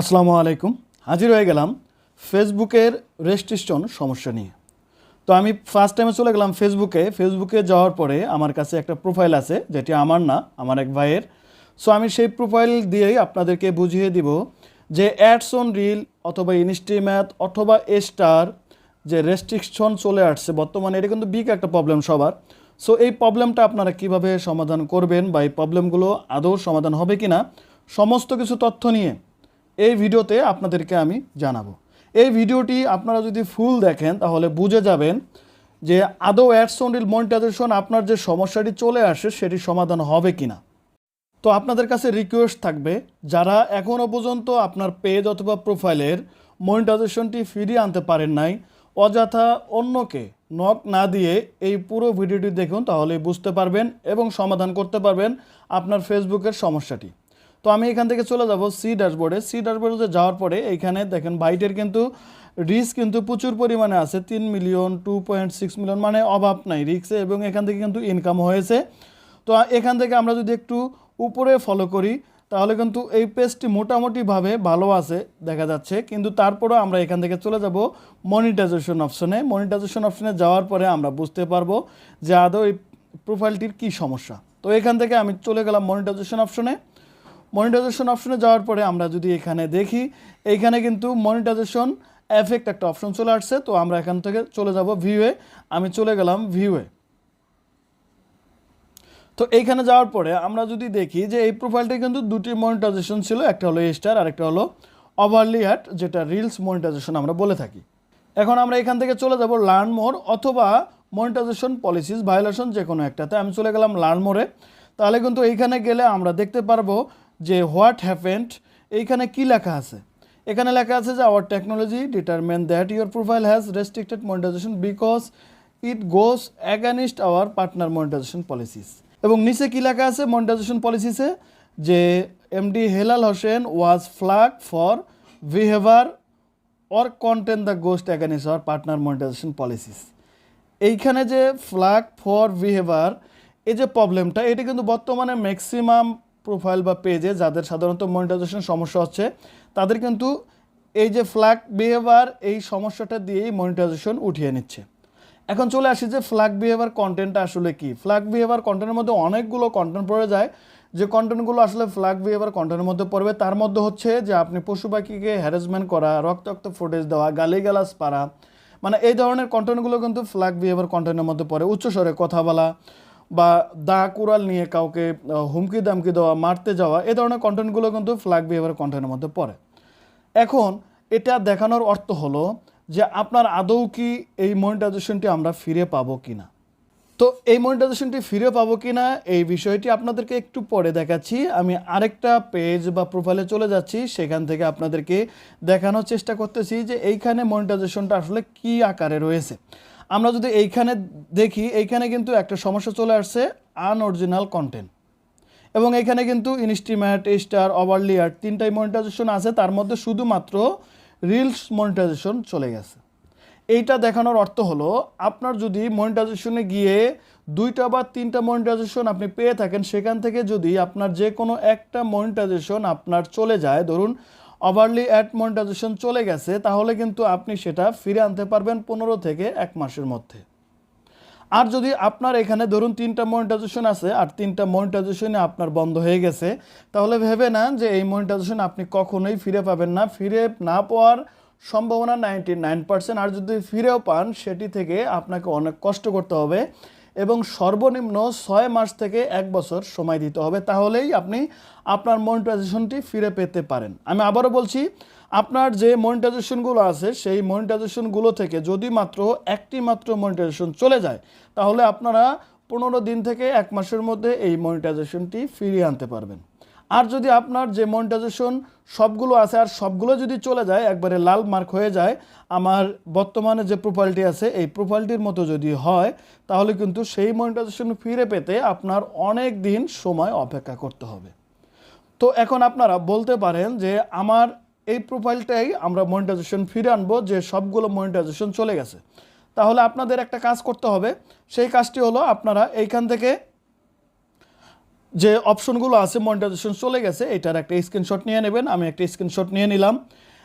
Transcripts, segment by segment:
আসসালামু আলাইকুম। হাজির হয়ে গেলাম ফেসবুকের রেস্ট্রিকশন সমস্যা নিয়ে। তো আমি ফার্স্ট টাইমে চলে গেলাম ফেসবুকে। ফেসবুকে যাওয়ার পরে আমার কাছে একটা প্রোফাইল আছে, যেটি আমার না, আমার এক ভাইয়ের। সো আমি সেই প্রোফাইল দিয়েই আপনাদেরকে বুঝিয়ে দিব যে অ্যাডস অন রিল অথবা ইনস্টিম্যাথ অথবা স্টার যে রেস্ট্রিকশন চলে আসছে বর্তমানে, এটা কিন্তু বিগ একটা প্রবলেম সবার। সো এই প্রবলেমটা আপনারা কীভাবে সমাধান করবেন বা এই প্রবলেমগুলো আদৌ সমাধান হবে কি না সমস্ত কিছু তথ্য নিয়ে এই ভিডিওতে আপনাদেরকে আমি জানাব। এই ভিডিওটি আপনারা যদি ফুল দেখেন, তাহলে বুঝে যাবেন যে আদৌ অ্যাডস অন রিল মনিটাইজেশন আপনার যে সমস্যাটি চলে আসে সেটি সমাধান হবে কি না তো আপনাদের কাছে রিকোয়েস্ট থাকবে, যারা এখনও পর্যন্ত আপনার পেজ অথবা প্রোফাইলের মনিটাইজেশনটি ফিরিয়ে আনতে পারেন নাই, অযথা অন্যকে নক না দিয়ে এই পুরো ভিডিওটি দেখুন তাহলে বুঝতে পারবেন এবং সমাধান করতে পারবেন আপনার ফেসবুকের সমস্যাটি। তো আমি এখান থেকে চলে যাব সি ড্যাশবোর্ডে সি ড্যাশবোর্ডে যাওয়ার পরে এইখানে দেখেন বাইটের কিন্তু রিস্ক কিন্তু প্রচুর পরিমাণে আছে। তিন million two point six million মানে অভাব নাই রিক্সে এবং এখান থেকে কিন্তু ইনকাম হয়েছে। তো এখান থেকে আমরা যদি একটু উপরে ফলো করি, তাহলে কিন্তু এই পেজটি মোটামুটিভাবে ভালো আছে দেখা যাচ্ছে। কিন্তু তারপরেও আমরা এখান থেকে চলে যাব মনিটাইজেশন অপশনে মনিটাইজেশন অপশনে যাওয়ার পরে আমরা বুঝতে পারব যে আদৌ এই প্রোফাইলটির কী সমস্যা। তো এখান থেকে আমি চলে গেলাম মনিটাইজেশন অপশনে মনিটাইজেশন অপশনে যাওয়ার পরে আমরা যদি এখানে দেখি, এইখানে কিন্তু মনিটাইজেশন এফেক্ট একটা অপশন চলে আসছে। তো আমরা এখান থেকে চলে যাব ভিউয়ে আমি চলে গেলাম ভিউয়ে তো এইখানে যাওয়ার পরে আমরা যদি দেখি যে এই প্রোফাইলটা কিন্তু দুটি মনিটাইজেশন ছিল, একটা হলো স্টার আর একটা হলো ওভারলি অ্যাট যেটা রিলস মনিটাইজেশন আমরা বলে থাকি। এখন আমরা এখান থেকে চলে যাব লার্ন মোর অথবা মনিটাইজেশন পলিসিস ভায়োলেশন যে কোনো একটাতে। আমি চলে গেলাম লার্ন মোরে তাহলে কিন্তু এইখানে গেলে আমরা দেখতে পারব যে হোয়াট হ্যাপেন্ড, এইখানে কি লেখা আছে? এখানে লেখা আছে যে our technology determined that your profile has restricted monetization because it goes against our partner monetization policies এবং নিচে কি লেখা আছে মনিটাইজেশন পলিসিসে যে MD Helal Hossain was flagged for behaviour or content the goes against our partner monetization policies এইখানে যে flag for behaviour এই যে প্রবলেমটা এটা কিন্তু বর্তমানে ম্যাক্সিমাম প্রোফাইল বা পেজে যাদের সাধারণত মনিটাইজেশন সমস্যা হচ্ছে, তাদের কিন্তু এই যে ফ্ল্যাগ বিহেভার এই সমস্যাটা দিয়েই মনিটাইজেশন উঠিয়ে নিচ্ছে। এখন চলে আসি যে ফ্ল্যাগ বিহেভার কন্টেন্টটা আসলে কি? ফ্ল্যাগ বিহেভার কন্টেন্টের মধ্যে অনেকগুলো কন্টেন্ট পড়ে যায়। যে কন্টেন্টগুলো আসলে ফ্ল্যাগ বিহেভার কন্টেন্টের মধ্যে পড়বে, তার মধ্যে হচ্ছে যে আপনি পশু পাখিকে হ্যারাসমেন্ট করা, রক্তাক্ত ফুটেজ দেওয়া, গালিগালাজ পারা মানে এই ধরনের কন্টেন্টগুলো কিন্তু ফ্ল্যাগ বিহেভার কন্টেন্টের মধ্যে পড়ে। উচ্চস্বরে কথা বলা বা দা কুড়াল নিয়ে কাউকে হুমকি দামকি দেওয়া, মারতে যাওয়া, এ ধরনের কন্টেন্টগুলো কিন্তু ফ্ল্যাগ বিহেভার কন্টেন্টের মধ্যে পড়ে। এখন এটা দেখানোর অর্থ হলো যে আপনার আদৌ কি এই মনিটাইজেশনটি আমরা ফিরে পাবো কি না তো এই মনিটাইজেশনটি ফিরে পাবো কি না এই বিষয়টি আপনাদেরকে একটু পরে দেখাচ্ছি। আমি আরেকটা পেজ বা প্রোফাইলে চলে যাচ্ছি, সেখান থেকে আপনাদেরকে দেখানোর চেষ্টা করতেছি যে এইখানে মনিটাইজেশনটা আসলে কি আকারে রয়েছে। আমরা যদি এইখানে দেখি, এইখানে কিন্তু একটা সমস্যা চলে আসছে আনঅরিজিনাল কন্টেন্ট এবং এখানে কিন্তু instream ad star overlay ad তিনটাই মনিটাইজেশন আছে, তার মধ্যে শুধুমাত্র রিলস মনিটাইজেশন চলে গেছে। এইটা দেখানোর অর্থ হলো, আপনার যদি মনিটাইজেশনে গিয়ে দুইটা বা তিনটা মনিটাইজেশন আপনি পেয়ে থাকেন, সেখান থেকে যদি আপনার যে কোনো একটা মনিটাইজেশন আপনার চলে যায়, ধরুন ওভারলি অ্যাড মনিটাইজেশন চলে গেছে, তাহলে কিন্তু আপনি সেটা ফিরে আনতে পারবেন পনেরো থেকে এক মাসের মধ্যে। আর যদি আপনার এখানে ধরুন তিনটা মনিটাইজেশন আছে, আর তিনটা মনিটাইজেশনে আপনার বন্ধ হয়ে গেছে, তাহলে ভেবে নেন যে এই মনিটাইজেশন আপনি কখনোই ফিরে পাবেন না। ফিরে না পাওয়ার সম্ভাবনা নাইনটি নাইন পার্সেন্ট আর যদি ফিরেও পান, সেটি থেকে আপনাকে অনেক কষ্ট করতে হবে। এবং সর্বনিম্ন ছয় মাস থেকে এক বছর সময় দিতে হবে। তাহলেই আপনি আপনার মনিটাইজেশনটি ফিরে পেতে পারেন। আমি আবারও বলছি, আপনার যে মনিটাইজেশনগুলো আছে, সেই মনিটাইজেশনগুলো থেকে যদি মাত্র একটি মাত্র মনিটাইজেশন চলে যায়, তাহলে আপনারা পনেরো দিন থেকে এক মাসের মধ্যে এই মনিটাইজেশনটি ফিরিয়ে আনতে পারবেন। আর যদি আপনার যে মনিটাইজেশন সবগুলো আছে আর সবগুলো যদি চলে যায়, একবারে লাল মার্ক হয়ে যায়, আমার বর্তমানে যে প্রোফাইলটি আছে, এই প্রোফাইলটির মতো যদি হয়, তাহলে কিন্তু সেই মনিটাইজেশন ফিরে পেতে আপনার অনেক দিন সময় অপেক্ষা করতে হবে। তো এখন আপনারা বলতে পারেন যে আমার এই প্রোফাইলটাই আমরা মনিটাইজেশন ফিরে আনব, যে সবগুলো মনিটাইজেশন চলে গেছে। তাহলে আপনাদের একটা কাজ করতে হবে। সেই কাজটি হলো আপনারা এইখান থেকে যে অপশনগুলো আছে মনিটাইজেশন চলে গেছে, এটার একটা স্ক্রিনশট নিয়ে নেবেন। আমি একটা স্ক্রিনশট নিয়ে নিলাম।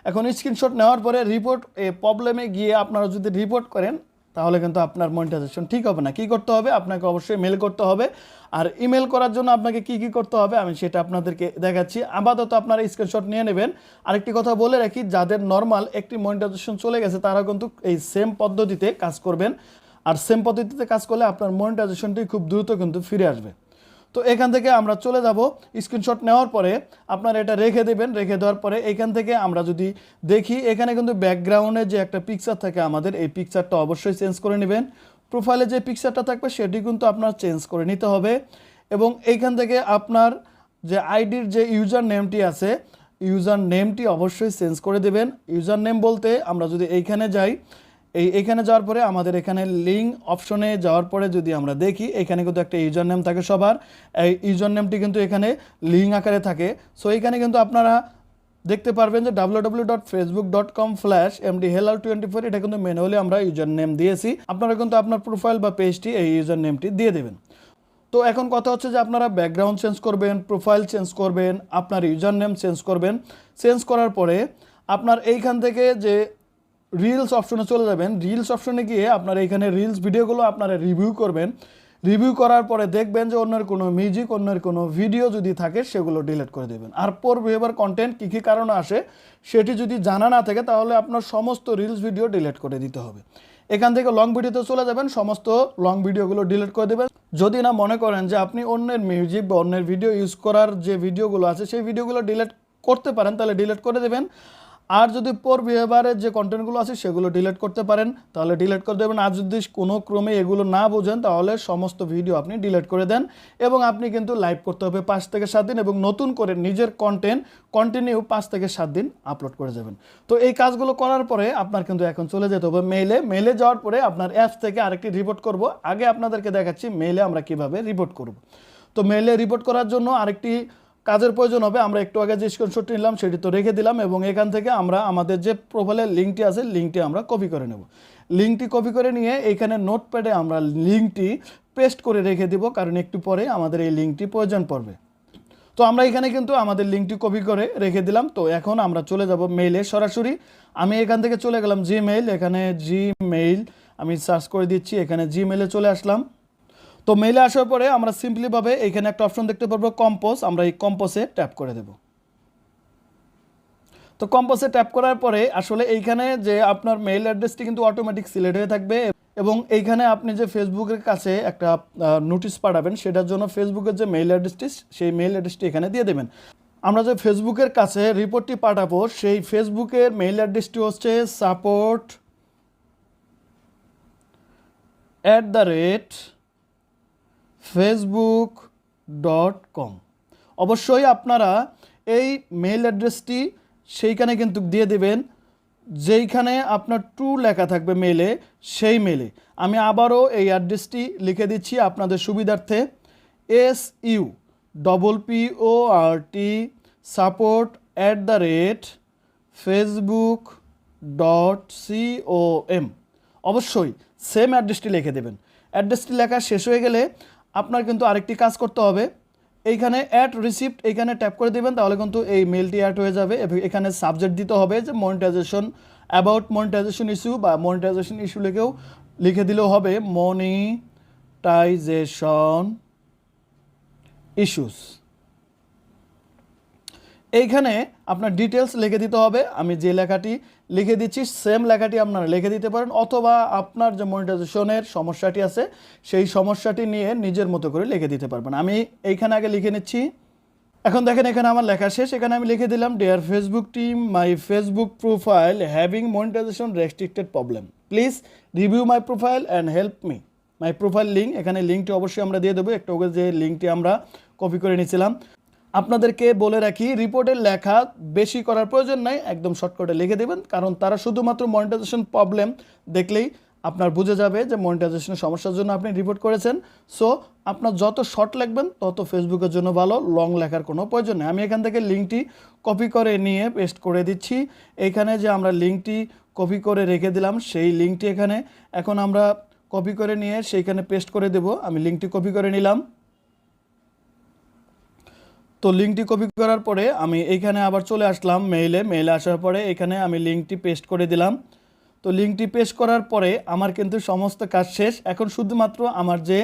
এখন স্ক্রিনশট নেওয়ার পরে রিপোর্ট এ প্রবলেমে গিয়ে আপনারা যদি রিপোর্ট করেন, তাহলে কিন্তু আপনার মনিটাইজেশন ঠিক হবে না। কি করতে হবে? আপনাকে অবশ্যই মেল করতে হবে। আর ইমেল করার জন্য আপনাকে কি কি করতে হবে? আমি সেটা আপনাদেরকে দেখাচ্ছি। আপাতত আপনারা স্ক্রিনশট নিয়ে নেবেন। আরেকটি কথা বলে রাখি, যাদের নর্মাল একটি মনিটাইজেশন চলে গেছে তারা কিন্তু এই সেম পদ্ধতিতে কাজ করবেন। আর সেম পদ্ধতিতে কাজ করলে আপনার মনিটাইজেশনটি খুব দ্রুত কিন্তু ফিরে আসবে। তো এখান থেকে আমরা চলে যাব। স্ক্রিনশট নেওয়ার পরে আপনারা এটা রেখে দেবেন, রেখে দেওয়ার পরে এখান থেকে আমরা যদি দেখি, এখানে কিন্তু ব্যাকগ্রাউন্ডে যে একটা পিকচার থাকে আমাদের, এই পিকচারটা অবশ্যই চেঞ্জ করে নেবেন। প্রোফাইলে যে পিকচারটা থাকবে, সেটি কিন্তু আপনার চেঞ্জ করে নিতে হবে। এবং এইখান থেকে আপনার যে আইডির যে ইউজার নেমটি আছে ইউজার নেমটি অবশ্যই চেঞ্জ করে দেবেন। ইউজার নেম বলতে আমরা যদি এইখানে যাই এই এখানে যাওয়ার পরে আমাদের এখানে লিঙ্ক অপশনে যাওয়ার পরে যদি আমরা দেখি, এখানে কিন্তু একটা ইউজার নেম থাকে সবার। এই ইউজার নেমটি কিন্তু এখানে লিঙ্ক আকারে থাকে। সো এখানে কিন্তু আপনারা দেখতে পারবেন যে W W dot Facebook dot com flash MD Helal twenty four এটা কিন্তু ম্যানুয়ালি আমরা ইউজার নেম দিয়েছি। আপনারা কিন্তু আপনার প্রোফাইল বা পেজটি এই ইউজার নেমটি দিয়ে দেবেন। তো, এখন কথা হচ্ছে যে আপনারা ব্যাকগ্রাউন্ড চেঞ্জ করবেন প্রোফাইল চেঞ্জ করবেন, আপনার ইউজার নেম চেঞ্জ করবেন। চেঞ্জ করার পরে আপনার এইখান থেকে যে রিলস অপশনে চলে যাবেন। রিলস অপশনে গিয়ে আপনার এখানে রিলস ভিডিওগুলো আপনারা রিভিউ করবেন। রিভিউ করার পরে দেখবেন যে অন্যের কোনো মিউজিক অন্যের কোনো ভিডিও যদি থাকে, সেগুলো ডিলিট করে দেবেন। আর পর বিহেভার কন্টেন্ট কী কী কারণে আসে, সেটি যদি জানা না থাকে, তাহলে আপনার সমস্ত রিলস ভিডিও ডিলিট করে দিতে হবে। এখান থেকে লং ভিডিওতে চলে যাবেন, সমস্ত লং ভিডিওগুলো ডিলিট করে দেবেন। যদি না মনে করেন যে আপনি অন্যের মিউজিক বা অন্যের ভিডিও ইউজ করার যে ভিডিওগুলো আছে, সেই ভিডিওগুলো ডিলিট করতে পারেন, তাহলে ডিলিট করে দেবেন। আর যদি পর বিহেভিয়ারের যে কন্টেন্টগুলো আছে সেগুলো ডিলিট করতে পারেন, তাহলে ডিলিট করে দেবেন। আর যদি কোনো ক্রমে এগুলো না বোঝেন, তাহলে সমস্ত ভিডিও আপনি ডিলিট করে দেন এবং আপনি কিন্তু লাইভ করতে হবে পাঁচ থেকে সাত দিন এবং নতুন করে নিজের কন্টেন্ট কন্টিনিউ পাঁচ থেকে সাত দিন আপলোড করে যাবেন তো এই কাজগুলো করার পরে আপনার কিন্তু এখন চলে যেতে হবে মেইলে মেইলে যাওয়ার পরে আপনার অ্যাপস থেকে আরেকটি রিপোর্ট করব। আগে আপনাদেরকে দেখাচ্ছি মেইলে আমরা কীভাবে রিপোর্ট করব। তো মেইলে রিপোর্ট করার জন্য আরেকটি কাজের প্রয়োজন হবে, আমরা একটু আগে যে স্ক্রিনশটটি নিলাম সেটি তো রেখে দিলাম এবং এখান থেকে আমরা আমাদের যে প্রোফাইলের লিঙ্কটি আছে লিঙ্কটি আমরা কপি করে নেব। লিঙ্কটি কপি করে নিয়ে এইখানে নোটপ্যাডে আমরা লিঙ্কটি পেস্ট করে রেখে দিব, কারণ একটু পরে আমাদের এই লিঙ্কটি প্রয়োজন পড়বে। তো আমরা এখানে কিন্তু আমাদের লিঙ্কটি কপি করে রেখে দিলাম। তো এখন আমরা চলে যাব মেইলে সরাসরি। আমি এখান থেকে চলে গেলাম জিমেইল এখানে জিমেইল আমি সার্চ করে দিচ্ছি, এখানে জিমেইলে চলে আসলাম। তো মেইলে আসার পরে আমরা সিম্পলিভাবে এখানে একটা অপশন দেখতে পারব কম্পোজ আমরা এই কম্পোসে ট্যাপ করে দেব। তো কম্পোসে ট্যাপ করার পরে আসলে এইখানে যে আপনার মেইল অ্যাড্রেসটি কিন্তু অটোমেটিক সিলেক্ট হয়ে থাকবে এবং এইখানে আপনি যে ফেসবুকের কাছে একটা নোটিশ পাঠাবেন, সেটার জন্য ফেসবুকের যে মেইল অ্যাড্রেসটি সেই মেইল অ্যাড্রেসটি এখানে দিয়ে দেবেন। আমরা যে ফেসবুকের কাছে রিপোর্টটি পাঠাবো, সেই ফেসবুকের মেইল অ্যাড্রেসটি হচ্ছে support at the rate Facebook dot com অবশ্যই আপনারা এই মেইল অ্যাড্রেসটি সেইখানে কিন্তু দিয়ে দেবেন, যেইখানে আপনার টু লেখা থাকবে মেলে সেই মেলে আমি আবারও এই অ্যাড্রেসটি লিখে দিচ্ছি আপনাদের সুবিধার্থে। S U double P O R T support at the rate Facebook dot C O M অবশ্যই সেম অ্যাড্রেসটি লিখে দেবেন। অ্যাড্রেসটি লেখা শেষ হয়ে গেলে আপনার কিন্তু আরেকটি কাজ করতে হবে। এইখানে অ্যাড রিসিপ্ট এইখানে ট্যাপ করে দেবেন, তাহলে কিন্তু এই মেলটি অ্যাড হয়ে যাবে এখানে সাবজেক্ট দিতে হবে যে মনিটাইজেশন অ্যাবাউট মনিটাইজেশন ইস্যু বা মনিটাইজেশন ইস্যু লিখেও লিখে দিলেও হবে মনিটাইজেশন ইস্যুস এইখানে আপনার ডিটেলস লিখে দিতে হবে। আমি যে লেখাটি লিখে দিচ্ছি সেম লেখাটি আপনারা লিখে দিতে পারেন, অথবা আপনার যে মনিটাইজেশনের সমস্যাটি আছে, সেই সমস্যাটি নিয়ে নিজের মতো করে লিখে দিতে পারবেন। আমি এইখানে আগে লিখে নিচ্ছি। এখন দেখেন, এখানে আমার লেখা শেষ। এখানে আমি লিখে দিলাম dear Facebook team my Facebook profile having monetization restricted problem please review my profile and help me my profile link এখানে লিঙ্কটি অবশ্যই আমরা দিয়ে দেবো। একটু যে লিঙ্কটি আমরা কপি করে নিয়েছিলাম। আপনাদেরকে বলে রাখি, রিপোর্টের লেখা বেশি করার প্রয়োজন নাই, একদম শর্টকাটে লিখে দেবেন, কারণ তারা শুধুমাত্র মনিটাইজেশন প্রবলেম দেখলেই আপনার বুঝে যাবে যে মনিটাইজেশনের সমস্যার জন্য আপনি রিপোর্ট করেছেন। সো আপনার যত শর্ট লিখবেন তত ফেসবুকের জন্য ভালো লং লেখার কোনো প্রয়োজন নেই। আমি এখান থেকে লিঙ্কটি কপি করে নিয়ে পেস্ট করে দিচ্ছি। এখানে যে আমরা লিঙ্কটি কপি করে রেখে দিলাম, সেই লিঙ্কটি এখানে। এখন আমরা কপি করে নিয়ে সেইখানে পেস্ট করে দেব। আমি লিঙ্কটি কপি করে নিলাম। তো লিঙ্কটি কপি করার পরে আমি এইখানে আবার চলে আসলাম মেইলে মেইলে আসার পরে এখানে আমি লিঙ্কটি পেস্ট করে দিলাম। তো লিঙ্কটি পেস্ট করার পরে আমার কিন্তু সমস্ত কাজ শেষ। এখন শুধুমাত্র আমার যে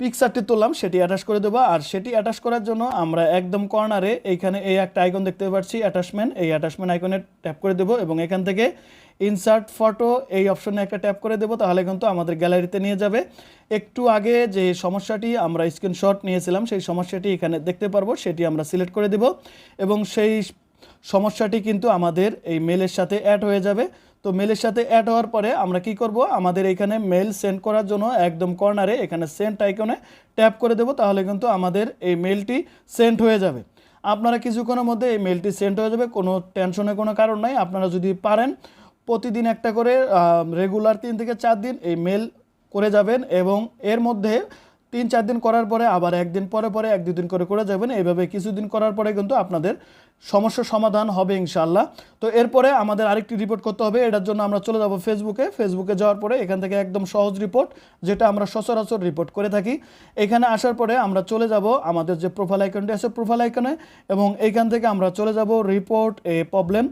পিকচারটি তুললাম সেটি অ্যাটাচ করে দেবো। আর সেটি অ্যাটাচ করার জন্য আমরা একদম কর্নারে এইখানে এই একটা আইকন দেখতে পাচ্ছি অ্যাটাচমেন্ট এই অ্যাটাচমেন্ট আইকনে ট্যাপ করে দেবো এবং এখান থেকে ইনসার্ট ফটো এই অপশনে একটা ট্যাপ করে দেবো, তাহলে কিন্তু আমাদের গ্যালারিতে নিয়ে যাবে। একটু আগে যে সমস্যাটি আমরা স্ক্রিনশট নিয়েছিলাম, সেই সমস্যাটি এখানে দেখতে পারব, সেটি আমরা সিলেক্ট করে দেব এবং সেই সমস্যাটি কিন্তু আমাদের এই মেলের সাথে অ্যাড হয়ে যাবে। তো মেলের সাথে অ্যাড হওয়ার পরে আমরা কি করব, আমাদের এখানে মেল সেন্ড করার জন্য একদম কর্নারে এখানে সেন্ড আইকনে ট্যাপ করে দেব, তাহলে কিন্তু আমাদের এই মেলটি সেন্ড হয়ে যাবে। আপনারা কিছুক্ষণের মধ্যে এই মেলটি সেন্ড হয়ে যাবে, কোনো টেনশনের কোনো কারণ নাই। আপনারা যদি পারেন প্রতিদিন একটা করে রেগুলার তিন থেকে চার দিন এই মেল করে যাবেন এবং এর মধ্যে তিন চার দিন করার পরে আবার একদিন পরে পরে এক দুদিন করে করে যাবেন। এইভাবে কিছুদিন করার পরে কিন্তু আপনাদের সমস্যার সমাধান হবে ইনশাল্লাহ তো এরপরে আমাদের আরেকটি রিপোর্ট করতে হবে, এটার জন্য আমরা চলে যাব ফেসবুকে ফেসবুকে যাওয়ার পরে এখান থেকে একদম সহজ রিপোর্ট যেটা আমরা সচরাচর রিপোর্ট করে থাকি। এখানে আসার পরে আমরা চলে যাব আমাদের যে প্রোফাইল আইকনটি আছে প্রোফাইল আইকনে এবং এইখান থেকে আমরা চলে যাব রিপোর্ট এ প্রবলেম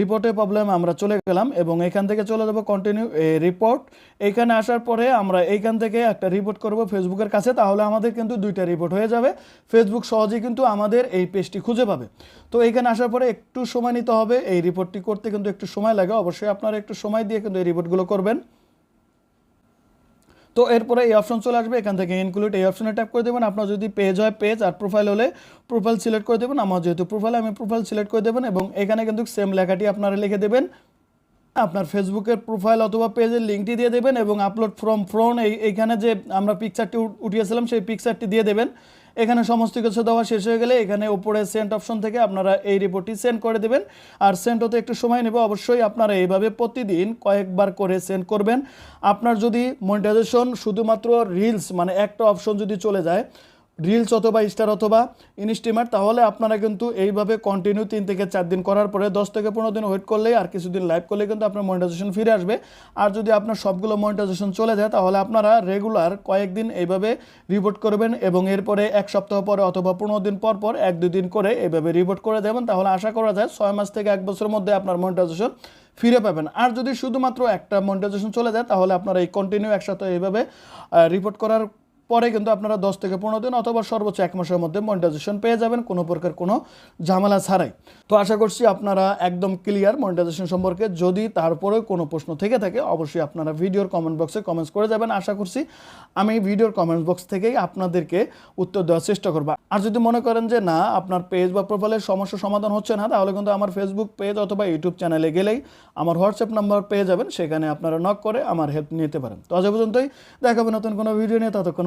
রিপোর্টে প্রবলেম আমরা চলে গেলাম, এবং এখান থেকে চলে যাব কন্টিনিউ এ রিপোর্ট এইখানে আসার পরে আমরা এইখান থেকে একটা রিপোর্ট করব ফেসবুকের কাছে, তাহলে আমাদের কিন্তু দুইটা রিপোর্ট হয়ে যাবে। ফেসবুক সহজেই কিন্তু আমাদের এই পেজটি খুঁজে পাবে। তো এইখানে আসার পরে একটু সময় নিতে হবে। এই রিপোর্টটি করতে কিন্তু একটু সময় লাগে। অবশ্যই আপনারা একটু সময় দিয়ে কিন্তু এই রিপোর্টগুলো করবেন। তো এরপরে এই অপশন চলে আসবে। এখান থেকে ইনক্লুড এই অপশনে ট্যাপ করে দেবেন। আপনার যদি পেজ হয় পেজ আর প্রোফাইল হলে প্রোফাইল সিলেক্ট করে দেবেন। আমার যেহেতু প্রোফাইল আমি প্রোফাইল সিলেক্ট করে দেবেন এবং এখানে কিন্তু সেম লেখাটি আপনারা লিখে দেবেন। আপনার ফেসবুকের প্রোফাইল অথবা পেজের লিঙ্কটি দিয়ে দেবেন এবং আপলোড ফ্রম ফ্রন এই এইখানে যে আমরা পিকচারটি উঠিয়েছিলাম, সেই পিকচারটি দিয়ে দেবেন। এখানে সমস্ত কিছু দেওয়া শেষ হয়ে গেলে এখানে উপরে সেন্ট অপশন থেকে আপনারা এই রিপোর্টটি সেন্ড করে দেবেন। আর সেন্ড হতে একটু সময় নেবে, অবশ্যই আপনারা এইভাবে প্রতিদিন কয়েকবার করে সেন্ড করবেন। আপনার যদি মনিটাইজেশন শুধুমাত্র রিলস মানে একটা অপশন যদি চলে যায় রিলস অথবা স্টার অথবা ইনস্টিমার তাহলে আপনারা কিন্তু এইভাবে কন্টিনিউ তিন থেকে চার দিন করার পরে দশ থেকে পনেরো দিন ওয়েট করলেই আর কিছুদিন লাইভ করলে কিন্তু আপনার মনিটাইজেশন ফিরে আসবে। আর যদি আপনার সবগুলো মনিটাইজেশন চলে যায়, তাহলে আপনারা রেগুলার কয়েকদিন এইভাবে রিপোর্ট করবেন এবং এরপরে এক সপ্তাহ পরে অথবা পনেরো দিন পর পর এক দুই দিন করে এইভাবে রিপোর্ট করে দেবেন। তাহলে আশা করা যায় ছয় মাস থেকে এক বছরের মধ্যে আপনার মনিটাইজেশন ফিরে পাবেন। আর যদি শুধুমাত্র একটা মনিটাইজেশন চলে যায়, তাহলে আপনারা এই কন্টিনিউ একসাথে এইভাবে রিপোর্ট করার পরে কিন্তু আপনারা দশ থেকে পনেরো দিন অথবা সর্বোচ্চ এক মাসের মধ্যে মনিটাইজেশন পেয়ে যাবেন, কোনো প্রকার কোনো ঝামেলা ছাড়াই। তো আশা করছি আপনারা একদম ক্লিয়ার মনিটাইজেশন সম্পর্কে, যদি তারপরেও কোনো প্রশ্ন থেকে থাকে, অবশ্যই আপনারা ভিডিওর কমেন্ট বক্সে কমেন্টস করে যাবেন। আশা করছি আমি ভিডিওর কমেন্ট বক্স থেকেই আপনাদেরকে উত্তর দেওয়ার চেষ্টা করব। আর যদি মনে করেন যে, না, আপনার পেজ বা প্রোফাইলের সমস্যা সমাধান হচ্ছে না, তাহলে কিন্তু আমার ফেসবুক পেজ অথবা ইউটিউব চ্যানেলে গেলেই আমার হোয়াটসঅ্যাপ নাম্বার পেয়ে যাবেন। সেখানে আপনারা নক করে আমার হেল্প নিতে পারেন। তো আজ পর্যন্তই। দেখাবেন নতুন কোনো ভিডিও নিয়ে। ততক্ষণ